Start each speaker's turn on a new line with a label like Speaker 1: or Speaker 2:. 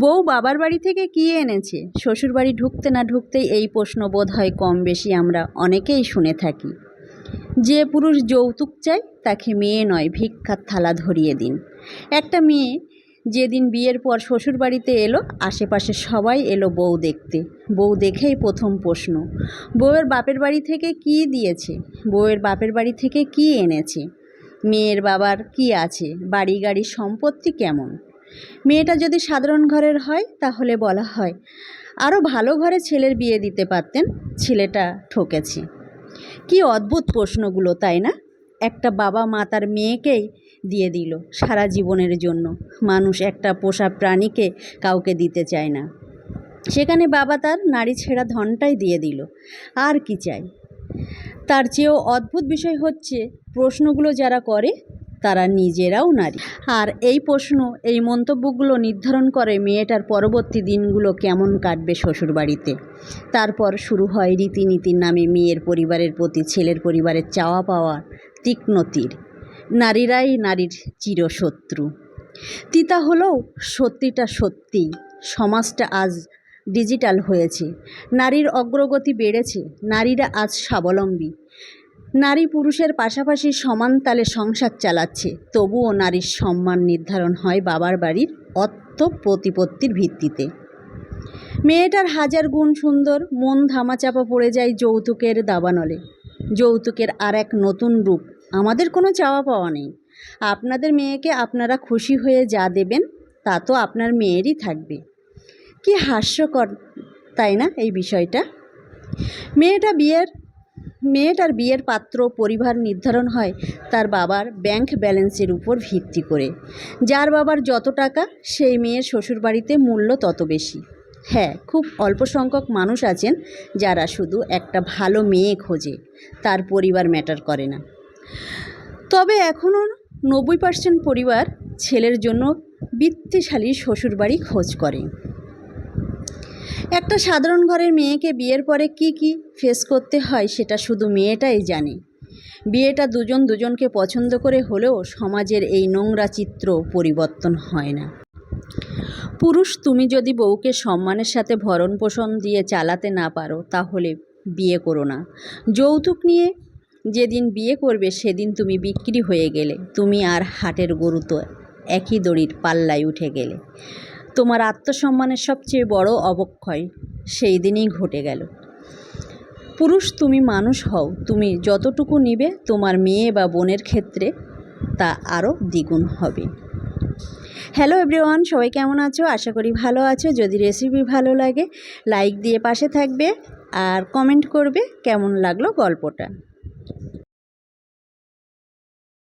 Speaker 1: বউ বাবার বাড়ি থেকে কী এনেছে? শ্বশুর বাড়ি ঢুকতে না ঢুকতেই এই প্রশ্ন বোধ হয় কম বেশি আমরা অনেকেই শুনে থাকি। যে পুরুষ যৌতুক চায়, তাকে মেয়ে নয়, ভিক্ষার থালা ধরিয়ে দিন। একটা মেয়ে যেদিন বিয়ের পর শ্বশুর বাড়িতে এলো, আশেপাশে সবাই এলো বউ দেখতে। বউ দেখেই প্রথম প্রশ্ন, বউয়ের বাপের বাড়ি থেকে কী দিয়েছে? বউয়ের বাপের বাড়ি থেকে কী এনেছে? মেয়ের বাবার কি আছে? বাড়ি গাড়ি সম্পত্তি কেমন? মেয়েটা যদি সাধারণ ঘরের হয়, তাহলে বলা হয় আরও ভালো ঘরে ছেলের বিয়ে দিতে পারতেন, ছেলেটা ঠকেছে। কি অদ্ভুত প্রশ্নগুলো, তাই না? একটা বাবা মা তার মেয়েকেই দিয়ে দিল সারা জীবনের জন্য। মানুষ একটা পোষা প্রাণীকে কাউকে দিতে চায় না। সেখানে বাবা তার নারী ছেঁড়া ধনটাই দিয়ে দিল। আর কি চাই? তার চেয়েও অদ্ভুত বিষয় হচ্ছে, প্রশ্নগুলো যারা করে তারা নিজেরাও নারী। আর এই প্রশ্ন, এই মন্তব্যগুলো নির্ধারণ করে মেয়েটার পরবর্তী দিনগুলো কেমন কাটবে শ্বশুরবাড়িতে। তারপর শুরু হয় রীতিনীতির নামে মেয়ের পরিবারের প্রতি, ছেলের পরিবারের চাওয়া পাওয়ার তীক্ষ্ণ তীর। নারীরাই নারীর চিরশত্রু। তিতা হলেও সত্যিটা সত্যি সমাজটা আজ ডিজিটাল হয়েছে। নারীর অগ্রগতি বেড়েছে, নারীরা আজ স্বাবলম্বী। নারী পুরুষের পাশাপাশি সমান তালে সংসার চালাচ্ছে। তবুও নারীর সম্মান নির্ধারণ হয় বাবার বাড়ির অর্থ প্রতিপত্তির ভিত্তিতে। মেয়েটার হাজার গুণ সুন্দর, মন ধামাচাপা পড়ে যায় যৌতুকের দাবানলে। যৌতুকের আর এক নতুন রূপ, আমাদের কোনো চাওয়া পাওয়া নেই। আপনাদের মেয়েকে আপনারা খুশি হয়ে যা দেবেন, তা তো আপনার মেয়েরই থাকবে। কি হাস্যকর, তাই না এই বিষয়টা? মেয়েটা বিয়ের মেয়েটার বিয়ের পাত্র পরিবার নির্ধারণ হয় তার বাবার ব্যাংক ব্যালেন্সের উপর ভিত্তি করে। যার বাবার যত টাকা, সেই মেয়ের শ্বশুরবাড়িতে মূল্য তত বেশি। হ্যাঁ খুব অল্প সংখ্যক মানুষ আছেন যারা শুধু একটা ভালো মেয়ে খোঁজে, তার পরিবার ম্যাটার করে না। তবে এখনও নব্বই পার্সেন্ট পরিবার ছেলের জন্য বৃত্তিশালী শ্বশুরবাড়ি খোঁজ করে। একটা সাধারণ ঘরের মেয়েকে বিয়ের পরে কি কি ফেস করতে হয় সেটা শুধু মেয়েটাই জানে। বিয়েটা দুজন দুজনকে পছন্দ করে হলেও সমাজের এই নোংরা চিত্র পরিবর্তন হয় না। পুরুষ, তুমি যদি বউকে সম্মানের সাথে ভরণ পোষণ দিয়ে চালাতে না পারো, তাহলে বিয়ে করো না। যৌতুক নিয়ে যেদিন বিয়ে করবে, সেদিন তুমি বিক্রি হয়ে গেলে। তুমি আর হাটের গরু তো একই দড়ির পাল্লায় উঠে গেলে। তোমার আত্মসম্মানের সবচেয়ে বড় অবক্ষয় সেই দিনই ঘটে গেল। পুরুষ তুমি মানুষ হও, তুমি যতটুকু নিবে তোমার মেয়ে বা বোনের ক্ষেত্রে তা আরও দ্বিগুণ হবে। হ্যালো এভরিওয়ান সবাই কেমন আছো? আশা করি ভালো আছো। যদি রেসিপি ভালো লাগে লাইক দিয়ে পাশে থাকবে আর কমেন্ট করবে কেমন লাগল গল্পটা।